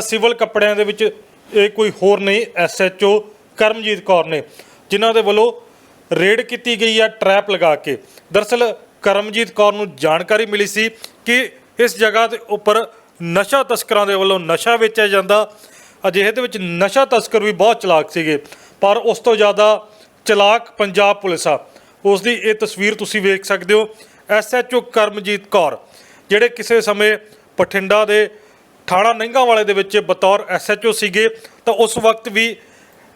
Civil ਕੱਪੜਿਆਂ ਦੇ ਵਿੱਚ ਇਹ ਕੋਈ ਹੋਰ ਨਹੀਂ ਐਸਐਚਓ ਕਰਮਜੀਤ ਕੌਰ ਨੇ, ਜਿਨ੍ਹਾਂ ਦੇ ਵੱਲੋਂ ਰੇਡ ਕੀਤੀ ਗਈ ਆ, ਟਰੈਪ ਲਗਾ ਕੇ। ਦਰਸਲ ਕਰਮਜੀਤ ਕੌਰ ਨੂੰ ਜਾਣਕਾਰੀ ਮਿਲੀ ਸੀ ਕਿ ਇਸ ਜਗ੍ਹਾ ਦੇ ਉੱਪਰ ਨਸ਼ਾ ਤਸਕਰਾਂ ਦੇ ਵੱਲੋਂ ਨਸ਼ਾ ਵੇਚਿਆ ਜਾਂਦਾ। ਅਜਿਹੇ ਦੇ ਵਿੱਚ ਨਸ਼ਾ ਤਸਕਰ ਵੀ ਬਹੁਤ ਚਲਾਕ ਸੀਗੇ, ਪਰ ਉਸ ਤੋਂ ਜ਼ਿਆਦਾ ਚਲਾਕ ਪੰਜਾਬ ਪੁਲਿਸ ਆ। ਉਸ ਦੀ ਇਹ ਤਸਵੀਰ ਤੁਸੀਂ ਵੇਖ ਸਕਦੇ ਹੋ ਐਸਐਚਓ ਕਰਮਜੀਤ ਕੌਰ, ਜਿਹੜੇ ਕਿਸੇ ਸਮੇਂ ਬਠਿੰਡਾ ਦੇ ਥਾਣਾ ਨੰਗਾ ਵਾਲੇ ਦੇ ਵਿੱਚ ਬਤੌਰ ਐਸਐਚਓ ਸੀਗੇ, ਤਾਂ ਉਸ ਵਕਤ ਵੀ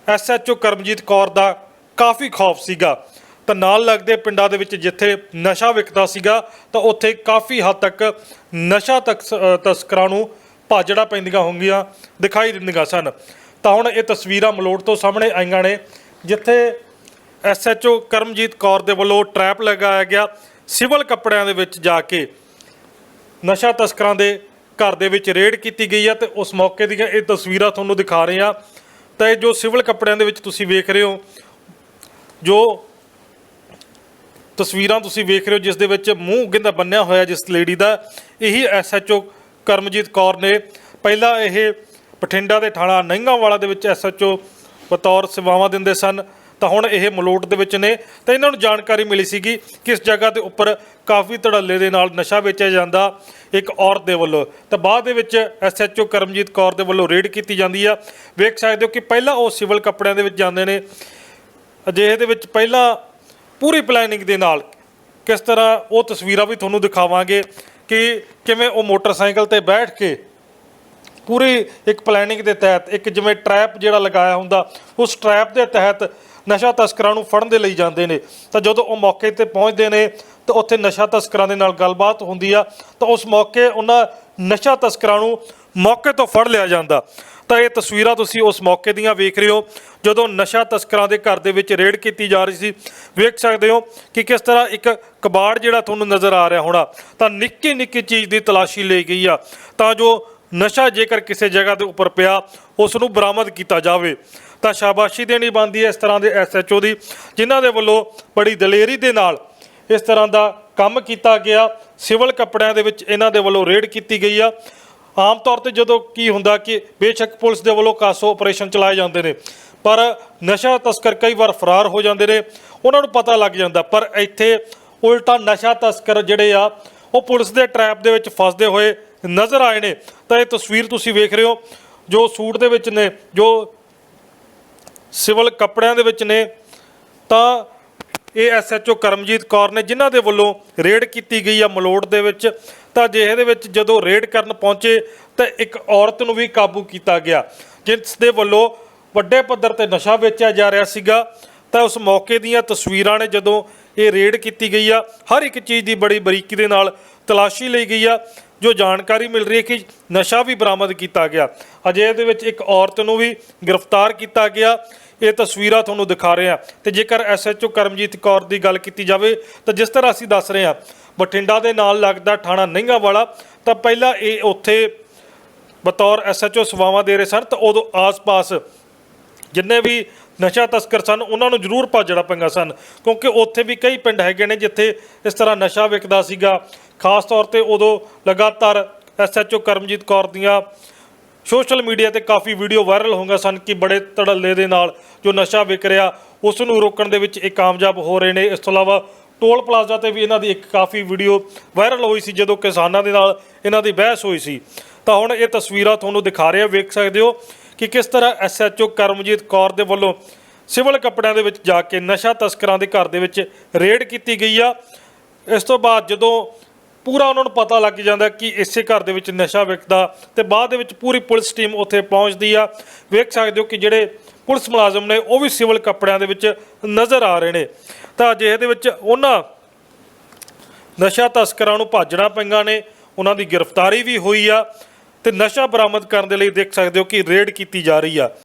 ਐਸਐਚਓ ਕਰਮਜੀਤ ਕੌਰ ਦਾ ਕਾਫੀ ਖੌਫ ਸੀਗਾ। ਤਾਂ ਨਾਲ ਲੱਗਦੇ ਪਿੰਡਾਂ ਦੇ ਵਿੱਚ ਜਿੱਥੇ ਨਸ਼ਾ ਵਿਕਦਾ ਸੀਗਾ, ਤਾਂ ਉੱਥੇ ਕਾਫੀ ਹੱਦ ਤੱਕ ਨਸ਼ਾ ਤਕਸ- ਤਸਕਰਾਂ ਨੂੰ ਭਾਜੜਾ ਪੈਂਦੀਆਂ ਹੋਣਗੀਆਂ, ਦਿਖਾਈ ਦਿੰਦੀਆਂ ਸਨ। ਤਾਂ ਹੁਣ ਇਹ ਤਸਵੀਰਾਂ ਮਲੋਟ ਤੋਂ ਸਾਹਮਣੇ ਆਈਆਂ ਨੇ, ਜਿੱਥੇ ਐਸਐਚਓ ਕਰਮਜੀਤ ਕੌਰ ਦੇ ਵੱਲੋਂ ਟਰੈਪ ਲਗਾਇਆ ਗਿਆ ਸਿਵਲ ਕੱਪੜਿਆਂ ਦੇ ਵਿੱਚ ਜਾ ਕੇ ਨਸ਼ਾ ਤਸਕਰਾਂ ਦੇ ਘਰ ਦੇ ਵਿੱਚ ਰੇਡ ਕੀਤੀ ਗਈ ਆ ਤੇ ਉਸ ਮੌਕੇ ਦੀਆਂ ਇਹ ਤਸਵੀਰਾਂ ਤੁਹਾਨੂੰ ਦਿਖਾ ਰਹੇ ਆ। ਤਾਂ ਇਹ ਜੋ ਸਿਵਲ ਕੱਪੜਿਆਂ ਦੇ ਵਿੱਚ ਤੁਸੀਂ ਵੇਖ ਰਹੇ ਹੋ, ਜੋ ਤਸਵੀਰਾਂ ਤੁਸੀਂ ਵੇਖ ਰਹੇ ਹੋ, ਜਿਸ ਦੇ ਵਿੱਚ ਮੂੰਹ ਗਿੰਦਾ ਬੰਨਿਆ ਹੋਇਆ ਜਿਸ ਲੇਡੀ ਦਾ, ਇਹੀ ਐਸਐਚਓ ਕਰਮਜੀਤ ਕੌਰ ਨੇ। ਪਹਿਲਾਂ ਇਹ ਬਠਿੰਡਾ ਦੇ ਥਾਣਾ ਨਹਿੰਗਾਵਾਲਾ ਦੇ ਵਿੱਚ ਐਸਐਚਓ ਬਤੌਰ ਸੇਵਾਵਾਂ ਦਿੰਦੇ ਸਨ। ਤਾਂ ਹੁਣ ਇਹ ਮਲੋਟ ਦੇ ਵਿੱਚ ਨੇ ਤਾਂ ਇਹਨਾਂ ਨੂੰ ਜਾਣਕਾਰੀ ਮਿਲੀ ਸੀਗੀ ਕਿ ਇਸ ਜਗ੍ਹਾ ਦੇ ਉੱਪਰ ਕਾਫੀ ਧੜੱਲੇ ਦੇ ਨਾਲ ਨਸ਼ਾ ਵੇਚਿਆ ਜਾਂਦਾ ਇੱਕ ਔਰਤ ਦੇ ਵੱਲੋਂ। ਤਾਂ ਬਾਅਦ ਦੇ ਵਿੱਚ ਐਸਐਚਓ ਕਰਮਜੀਤ ਕੌਰ ਦੇ ਵੱਲੋਂ ਰੇਡ ਕੀਤੀ ਜਾਂਦੀ ਆ। ਵੇਖ ਸਕਦੇ ਹੋ ਕਿ ਪਹਿਲਾਂ ਉਹ ਸਿਵਲ ਕੱਪੜਿਆਂ ਦੇ ਵਿੱਚ ਜਾਂਦੇ ਨੇ। ਅਜਿਹੇ ਦੇ ਵਿੱਚ ਪਹਿਲਾਂ ਪੂਰੀ ਪਲੈਨਿੰਗ ਦੇ ਨਾਲ ਕਿਸ ਤਰ੍ਹਾਂ ਉਹ ਤਸਵੀਰਾਂ ਵੀ ਤੁਹਾਨੂੰ ਦਿਖਾਵਾਂਗੇ ਕਿ ਕਿਵੇਂ ਉਹ ਮੋਟਰਸਾਈਕਲ ਤੇ ਬੈਠ ਕੇ ਪੂਰੀ ਇੱਕ ਪਲੈਨਿੰਗ ਦੇ ਤਹਿਤ ਇੱਕ ਜਿਵੇਂ ਟਰੈਪ ਜਿਹੜਾ ਲਗਾਇਆ ਹੁੰਦਾ, ਉਸ ਟਰੈਪ ਦੇ ਤਹਿਤ ਨਸ਼ਾ ਤਸਕਰਾਂ ਨੂੰ ਫੜਨ ਦੇ ਲਈ ਜਾਂਦੇ ਨੇ। ਤਾਂ ਜਦੋਂ ਉਹ ਮੌਕੇ ਤੇ ਪਹੁੰਚਦੇ ਨੇ, ਤਾਂ ਉੱਥੇ ਨਸ਼ਾ ਤਸਕਰਾਂ ਦੇ ਨਾਲ ਗੱਲਬਾਤ ਹੁੰਦੀ ਆ। ਤਾਂ ਉਸ ਮੌਕੇ ਉਹਨਾਂ ਨਸ਼ਾ ਤਸਕਰਾਂ ਨੂੰ ਮੌਕੇ ਤੋਂ ਫੜ ਲਿਆ ਜਾਂਦਾ। ਤਾਂ ਇਹ ਤਸਵੀਰਾਂ ਤੁਸੀਂ ਉਸ ਮੌਕੇ ਦੀਆਂ ਵੇਖ ਰਹੇ ਹੋ। ਜਦੋਂ ਨਸ਼ਾ ਤਸਕਰਾਂ ਦੇ ਘਰ ਦੇ ਵਿੱਚ ਰੇਡ ਕੀਤੀ ਜਾ ਰਹੀ ਸੀ, ਵੇਖ ਸਕਦੇ ਹੋ ਕਿ ਕਿਸ ਤਰ੍ਹਾਂ ਇੱਕ ਕਬਾੜ ਜਿਹੜਾ ਤੁਹਾਨੂੰ ਨਜ਼ਰ ਆ ਰਿਹਾ ਹੋਣਾ, ਤਾਂ ਨਿੱਕੀ ਨਿੱਕੀ ਚੀਜ਼ ਦੀ ਤਲਾਸ਼ੀ ਲਈ ਗਈ ਆ। ਤਾਂ ਜੋ ਨਸ਼ਾ ਜੇਕਰ ਕਿਸੇ ਜਗ੍ਹਾ ਦੇ ਉੱਪਰ ਪਿਆ ਉਸ ਨੂੰ ਬਰਾਮਦ ਕੀਤਾ ਜਾਵੇ। ਤਾਂ ਸ਼ਾਬਾਸ਼ੀ ਦੇਣੀ ਬਣਦੀ ਹੈ ਇਸ ਤਰ੍ਹਾਂ ਦੇ ਐਸਐਚਓ ਦੀ, ਜਿਨ੍ਹਾਂ ਦੇ ਵੱਲੋਂ ਬੜੀ ਦਲੇਰੀ ਦੇ ਨਾਲ ਇਸ ਤਰ੍ਹਾਂ ਦਾ ਕੰਮ ਕੀਤਾ ਗਿਆ। ਸਿਵਲ ਕੱਪੜਿਆਂ ਦੇ ਵਿੱਚ ਇਹਨਾਂ ਦੇ ਵੱਲੋਂ ਰੇਡ ਕੀਤੀ ਗਈ ਆ। ਆਮ ਤੌਰ ਤੇ ਜਦੋਂ ਕੀ ਹੁੰਦਾ ਕਿ ਬੇਸ਼ੱਕ ਪੁਲਿਸ ਦੇ ਵੱਲੋਂ ਕਾਸੋ ਆਪਰੇਸ਼ਨ ਚਲਾਏ ਜਾਂਦੇ ਨੇ, ਪਰ ਨਸ਼ਾ ਤਸਕਰ ਕਈ ਵਾਰ ਫਰਾਰ ਹੋ ਜਾਂਦੇ ਨੇ, ਉਹਨਾਂ ਨੂੰ ਪਤਾ ਲੱਗ ਜਾਂਦਾ। ਪਰ ਇੱਥੇ ਉਲਟਾ ਨਸ਼ਾ ਤਸਕਰ ਜਿਹੜੇ ਆ, ਉਹ ਪੁਲਿਸ ਦੇ ਟਰੈਪ ਦੇ ਵਿੱਚ ਫਸਦੇ ਹੋਏ ਨਜ਼ਰ ਆਏ ਨੇ। ਤਾਂ ਇਹ ਤਸਵੀਰ ਤੁਸੀਂ ਵੇਖ ਰਹੇ ਹੋ। ਜੋ ਸੂਟ ਦੇ ਵਿੱਚ ਨੇ, ਜੋ ਸਿਵਲ ਕੱਪੜਿਆਂ ਦੇ ਵਿੱਚ ਨੇ, ਤਾਂ ਇਹ ਐਸਐਚਓ ਕਰਮਜੀਤ ਕੌਰ ਨੇ ਜਿਨ੍ਹਾਂ ਦੇ ਵੱਲੋਂ ਰੇਡ ਕੀਤੀ ਗਈ ਆ ਮਲੋਟ ਦੇ ਵਿੱਚ। ਤਾਂ ਜਿਹੇ ਦੇ ਵਿੱਚ ਜਦੋਂ ਰੇਡ ਕਰਨ ਪਹੁੰਚੇ, ਤਾਂ ਇੱਕ ਔਰਤ ਨੂੰ ਵੀ ਕਾਬੂ ਕੀਤਾ ਗਿਆ, ਜਿਸ ਦੇ ਵੱਲੋਂ ਵੱਡੇ ਪੱਧਰ ਤੇ ਨਸ਼ਾ ਵੇਚਿਆ ਜਾ ਰਿਹਾ ਸੀਗਾ। ਤਾਂ ਉਸ ਮੌਕੇ ਦੀਆਂ ਤਸਵੀਰਾਂ ਨੇ ਜਦੋਂ ਇਹ ਰੇਡ ਕੀਤੀ ਗਈ ਆ, ਹਰ ਇੱਕ ਚੀਜ਼ ਦੀ ਬੜੀ ਬਰੀਕੀ ਦੇ ਨਾਲ ਤਲਾਸ਼ੀ ਲਈ ਗਈ ਆ। ਜੋ ਜਾਣਕਾਰੀ ਮਿਲ ਰਹੀ ਹੈ ਕਿ ਨਸ਼ਾ ਵੀ ਬਰਾਮਦ ਕੀਤਾ ਗਿਆ। ਅਜੇ ਇਹਦੇ ਵਿੱਚ ਇੱਕ ਔਰਤ ਨੂੰ ਵੀ ਗ੍ਰਿਫਤਾਰ ਕੀਤਾ ਗਿਆ। ਇਹ ਤਸਵੀਰਾਂ ਤੁਹਾਨੂੰ ਦਿਖਾ ਰਹੇ ਹਾਂ। ਤੇ ਜੇਕਰ ਐਸਐਚਓ ਕਰਮਜੀਤ ਕੌਰ ਦੀ ਗੱਲ ਕੀਤੀ ਜਾਵੇ, ਤਾਂ ਜਿਸ ਤਰ੍ਹਾਂ ਅਸੀਂ ਦੱਸ ਰਹੇ ਹਾਂ, ਬਠਿੰਡਾ ਦੇ ਨਾਲ ਲੱਗਦਾ ਥਾਣਾ ਨਹਿੰਗਾ ਵਾਲਾ ਤਾਂ ਪਹਿਲਾਂ ਇਹ ਉੱਥੇ ਬਤੌਰ ਐਸਐਚਓ ਸੇਵਾਵਾਂ ਦੇ ਰਹੇ ਸਨ, ਤਾਂ ਉਦੋਂ ਆਸ-ਪਾਸ ਜਿੰਨੇ ਵੀ ਨਸ਼ਾ ਤਸਕਰ ਸਨ, ਉਹਨਾਂ ਨੂੰ ਜ਼ਰੂਰ ਭਾਜੜਾ ਪੈਂਗਾ ਸਨ, ਕਿਉਂਕਿ ਉੱਥੇ ਵੀ ਕਈ ਪਿੰਡ ਹੈਗੇ ਨੇ ਜਿੱਥੇ ਇਸ ਤਰ੍ਹਾਂ ਨਸ਼ਾ ਵਿਕਦਾ ਸੀਗਾ। ਖਾਸ ਤੌਰ ਤੇ ਉਦੋਂ ਲਗਾਤਾਰ ਐਸਐਚਓ ਕਰਮਜੀਤ ਕੌਰ ਦੀਆਂ ਸੋਸ਼ਲ ਮੀਡੀਆ ਤੇ ਕਾਫੀ ਵੀਡੀਓ ਵਾਇਰਲ ਹੋਈਆਂ ਸਨ ਕਿ ਬੜੇ ਧੜੱਲੇ ਦੇ ਨਾਲ ਜੋ ਨਸ਼ਾ ਵਿਕ ਰਿਹਾ, ਉਸ ਨੂੰ ਰੋਕਣ ਦੇ ਵਿੱਚ ਇਹ ਕਾਮਯਾਬ ਹੋ ਰਹੇ ਨੇ। ਇਸ ਤੋਂ ਇਲਾਵਾ ਟੋਲ ਪਲਾਜ਼ਾ ਤੇ ਵੀ ਇਹਨਾਂ ਦੀ ਇੱਕ ਕਾਫੀ ਵੀਡੀਓ ਵਾਇਰਲ ਹੋਈ ਸੀ, ਜਦੋਂ ਕਿਸਾਨਾਂ ਦੇ ਨਾਲ ਇਹਨਾਂ ਦੀ ਬਹਿਸ ਹੋਈ ਸੀ। ਤਾਂ ਹੁਣ ਇਹ ਤਸਵੀਰਾਂ ਤੁਹਾਨੂੰ ਦਿਖਾ ਰਿਹਾ, ਵੇਖ ਸਕਦੇ ਹੋ। ਕਿ ਕਿਸ ਤਰ੍ਹਾਂ ਐਸਐਚਓ ਕਰਮਜੀਤ ਕੌਰ ਦੇ ਵੱਲੋਂ ਸਿਵਲ ਕੱਪੜਿਆਂ ਦੇ ਵਿੱਚ ਜਾ ਕੇ ਨਸ਼ਾ ਤਸਕਰਾਂ ਦੇ ਘਰ ਦੇ ਵਿੱਚ ਰੇਡ ਕੀਤੀ ਗਈ ਆ। ਇਸ ਤੋਂ ਬਾਅਦ ਜਦੋਂ ਪੂਰਾ ਉਹਨਾਂ ਨੂੰ ਪਤਾ ਲੱਗ ਜਾਂਦਾ ਕਿ ਇਸੇ ਘਰ ਦੇ ਵਿੱਚ ਨਸ਼ਾ ਵਿਕਦਾ ਤੇ ਬਾਅਦ ਦੇ ਵਿੱਚ ਪੂਰੀ ਪੁਲਿਸ ਟੀਮ ਉੱਥੇ ਪਹੁੰਚਦੀ ਆ। ਵੇਖ ਸਕਦੇ ਹੋ ਕਿ ਜਿਹੜੇ ਪੁਲਿਸ ਮੁਲਾਜ਼ਮ ਨੇ ਉਹ ਵੀ ਸਿਵਲ ਕੱਪੜਿਆਂ ਦੇ ਵਿੱਚ ਨਜ਼ਰ ਆ ਰਹੇ ਨੇ। ਤਾਂ ਅਜਿਹੇ ਦੇ ਵਿੱਚ ਉਹਨਾਂ ਨਸ਼ਾ ਤਸਕਰਾਂ ਨੂੰ ਭਾਜਣਾ ਪੈਂਗਾ ਨੇ। ਉਹਨਾਂ ਦੀ ਗ੍ਰਿਫਤਾਰੀ ਵੀ ਹੋਈ ਆ। ਤੇ ਨਸ਼ਾ ਬਰਾਮਦ ਕਰਨ ਦੇ ਲਈ ਦੇਖ ਸਕਦੇ ਹੋ ਕਿ ਰੇਡ ਕੀਤੀ ਜਾ ਰਹੀ ਆ।